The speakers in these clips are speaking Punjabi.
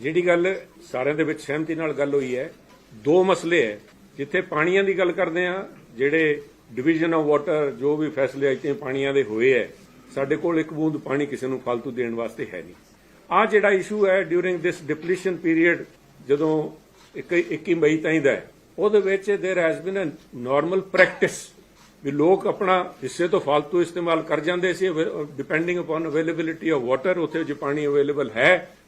ਜਿਹੜੀ ਗੱਲ ਸਾਰਿਆਂ ਦੇ ਵਿੱਚ ਸਹਿਮਤੀ ਨਾਲ ਗੱਲ ਹੋਈ ਹੈ, ਦੋ ਮਸਲੇ ਹੈ, ਜਿੱਥੇ ਪਾਣੀਆਂ ਦੀ ਗੱਲ ਕਰਦੇ ਆ ਜਿਹੜੇ ਡਿਵੀਜ਼ਨ ਆਫ ਵਾਟਰ ਜੋ ਵੀ ਫੈਸਲੇ ਇੱਥੇ ਪਾਣੀਆਂ ਦੇ ਹੋਏ ਹੈ, ਸਾਡੇ ਕੋਲ ਇੱਕ ਬੂੰਦ ਪਾਣੀ ਕਿਸੇ ਨੂੰ ਫालतू ਦੇਣ ਵਾਸਤੇ ਹੈ ਨਹੀਂ। ਆ ਜਿਹੜਾ ਇਸ਼ੂ ਹੈ ਡਿਊਰਿੰਗ ਦਿਸ ਡਿਪਲੀਸ਼ਨ ਪੀਰੀਅਡ ਜਦੋਂ 21 ਮਈ ਤਾਈਂ ਦਾ ਉਹਦੇ ਵਿੱਚ there has been a normal practice ਵੀ ਲੋਕ ਆਪਣਾ ਹਿੱਸੇ ਤੋਂ ਫालतू ਇਸਤੇਮਾਲ ਕਰ ਜਾਂਦੇ ਸੀ depending upon availability of water ਉੱਥੇ ਜੇ ਪਾਣੀ ਅਵੇਲੇਬਲ ਹੈ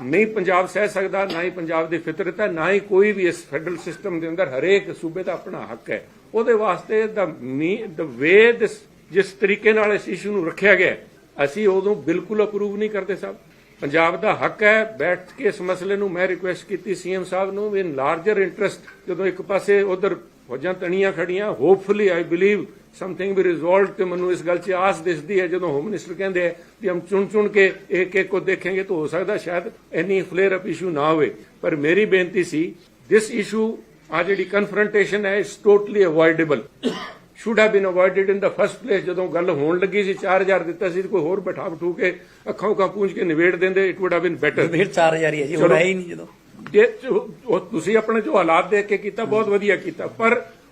ਨਹੀਂ ਪੰਜਾਬ ਸਹਿ ਸਕਦਾ, ਨਾ ਹੀ ਪੰਜਾਬ ਦੀ ਫਿਤਰਤ ਹੈ, ਨਾ ਹੀ ਕੋਈ ਵੀ ਇਸ ਫੈਡਰਲ ਸਿਸਟਮ ਦੇ ਅੰਦਰ ਹਰੇਕ ਸੂਬੇ ਦਾ ਆਪਣਾ ਹੱਕ ਹੈ। ਉਹਦੇ ਵਾਸਤੇ ਦਾ ਦ ਵੇ ਦਿਸ ਜਿਸ ਤਰੀਕੇ ਨਾਲ ਇਸ ਇਸ਼ੂ ਨੂੰ ਰੱਖਿਆ ਗਿਆ ਅਸੀਂ ਉਦੋਂ ਬਿਲਕੁਲ ਅਪਰੂਵ ਨਹੀਂ ਕਰਦੇ ਸਾਹਿਬ। ਪੰਜਾਬ ਦਾ ਹੱਕ ਹੈ, ਬੈਠ ਕੇ ਇਸ ਮਸਲੇ ਨੂੰ ਮੈਂ ਰਿਕੁਐਸਟ ਕੀਤੀ ਸੀਐਮ ਸਾਹਿਬ ਨੂੰ, ਵੀ ਇਨ ਲਾਰਜਰ ਇੰਟਰਸਟ ਜਦੋਂ ਇੱਕ ਪਾਸੇ ਉਧਰ ਫੌਜਾਂ ਤਣੀਆਂ ਖੜੀਆਂ ਹੋਪਫੁਲੀ ਆਈ ਬਿਲੀਵ ਸਮਥਿੰਗ ਵੀ ਰਿਜ਼ੋਲਵਡ ਤੇ ਮੈਨੂੰ ਇਸ ਗੱਲ 'ਚ ਆਸ ਦਿਸਦੀ ਹੈ ਜਦੋਂ ਹੋਮ ਮਿਨਿਸਟਰ ਕਹਿੰਦੇ ਆ ਕਿ ਹਮ ਚੁਣ ਚੁਣ ਕੇ ਇੱਕ ਇੱਕ ਕੋ ਦੇਖेंगे ਤਾਂ ਹੋ ਸਕਦਾ ਸ਼ਾਇਦ ਇੰਨੀ ਫਲੇਅਰ ਅਪ ਇਸ਼ੂ ਨਾ ਹੋਵੇ। ਪਰ ਮੇਰੀ ਬੇਨਤੀ ਸੀ ਦਿਸ ਇਸ਼ੂ ਆ ਜਿਹੜੀ ਕਨਫਰੰਟੇਸ਼ਨ ਹੈ ਇਸ totally avoidable should have been avoided in the first place ਜਦੋਂ ਗੱਲ ਹੋਣ ਲੱਗੀ ਸੀ 4000 ਦਿੱਤਾ ਸੀ ਕੋਈ ਹੋਰ ਬਿਠਾ ਬਠੂ ਕੇ ਅੱਖਾਂ ਉੱਖਾਂ ਪੂੰਝ ਕੇ ਨਿਬੇੜ ਦਿੰਦੇ it would have been better ਫਿਰ 4000 ਹੀ ਹੈ ਜੀ ਹੁਣ ਚਲੋ। ਹੈ ਹੀ ਨਹੀਂ ਜਦੋਂ। ਉਹ ਤੁਸੀਂ ਆਪਣੇ ਜੋ ਹਾਲਾਤ ਦੇਖ ਕੇ ਕੀਤਾ ਬਹੁਤ ਵਧੀਆ ਕੀਤਾ। ਪਰ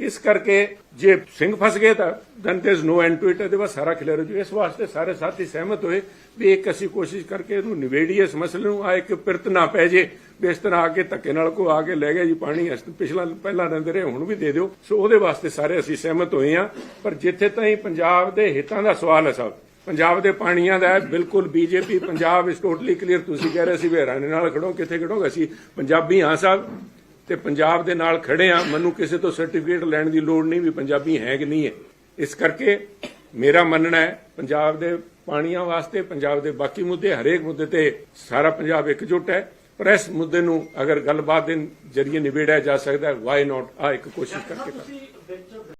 ਇਸ ਕਰਕੇ ਜੇ ਸਿੰਘ ਫਸ ਗਏ ਤਾਂ then there is no end to it ਇਹਦੇ ਬਾਅਦ ਸਾਰਾ ਖਿਲਰ ਜੋ। ਇਸ ਵਾਸਤੇ ਸਾਰੇ ਸਾਥੀ ਸਹਿਮਤ ਹੋਏ ਵੀ ਇੱਕ ਅਸੀਂ ਕੋਸ਼ਿਸ਼ ਕਰਕੇ ਇਹਨੂੰ ਨਿਬੇੜੀਏ ਇਸ ਮਸਲੇ ਨੂੰ ਆ ਇੱਕ ਪਿਰਤ ਨਾ ਪੈ ਜੇ ਵੀ ਇਸ ਤਰ੍ਹਾਂ ਆ ਕੇ ਧੱਕੇ ਨਾਲ ਕੋ ਆ ਕੇ ਲੈ ਗਿਆ ਜੀ ਪਾਣੀ ਪਿਛਲਾ ਪਹਿਲਾਂ ਰਹਿੰਦੇ ਰਹੇ ਹੁਣ ਵੀ ਦੇ ਦਿਓ। ਸੋ ਉਹਦੇ ਵਾਸਤੇ ਸਾਰੇ ਅਸੀਂ ਸਹਿਮਤ ਹੋਏ ਆ ਪਰ ਜਿੱਥੇ ਤਾਈਂ ਪੰਜਾਬ ਦੇ ਹਿੱਤਾਂ ਦਾ ਸਵਾਲ ਹੈ ਸਾਹਿਬ ਪੰਜਾਬ ਦੇ ਪਾਣੀਆਂ ਦਾ ਹੈ, ਬਿਲਕੁਲ ਬੀਜੇਪੀ ਪੰਜਾਬ ਇਸ ਟੋਟਲੀ ਕਲੀਅਰ ਤੁਸੀਂ ਕਹਿ ਰਹੇ ਸੀ ਵੀ ਹਰਿਆਣੇ ਨਾਲ ਖੜੋ ਕਿੱਥੇ ਖੜੋਗੇ? ਅਸੀਂ ਪੰਜਾਬੀ ਹਾਂ ਸਾਹਿਬ ਤੇ ਪੰਜਾਬ ਦੇ ਨਾਲ ਖੜੇ ਆ, ਮੈਨੂੰ ਕਿਸੇ ਤੋਂ ਸਰਟੀਫਿਕੇਟ ਲੈਣ ਦੀ ਲੋੜ ਨਹੀਂ ਵੀ ਪੰਜਾਬੀ ਹੈ ਕਿ ਨਹੀਂ ਹੈ। ਇਸ ਕਰਕੇ ਮੇਰਾ ਮੰਨਣਾ ਹੈ, ਪੰਜਾਬ ਦੇ ਪਾਣੀਆਂ ਵਾਸਤੇ, ਪੰਜਾਬ ਦੇ ਬਾਕੀ ਮੁੱਦੇ, ਹਰੇਕ ਮੁੱਦੇ ਤੇ ਸਾਰਾ ਪੰਜਾਬ ਇਕਜੁੱਟ ਹੈ। ਪਰ ਇਸ ਮੁੱਦੇ ਨੂੰ ਅਗਰ ਗੱਲਬਾਤ ਦੇ ਜਰੀਏ ਨਿਬੇੜਿਆ ਜਾ ਸਕਦਾ ਹੈ ਵਾਈ ਨਾਟ ਆ ਇੱਕ ਕੋਸ਼ਿਸ਼ ਕਰਕੇ ਕਰ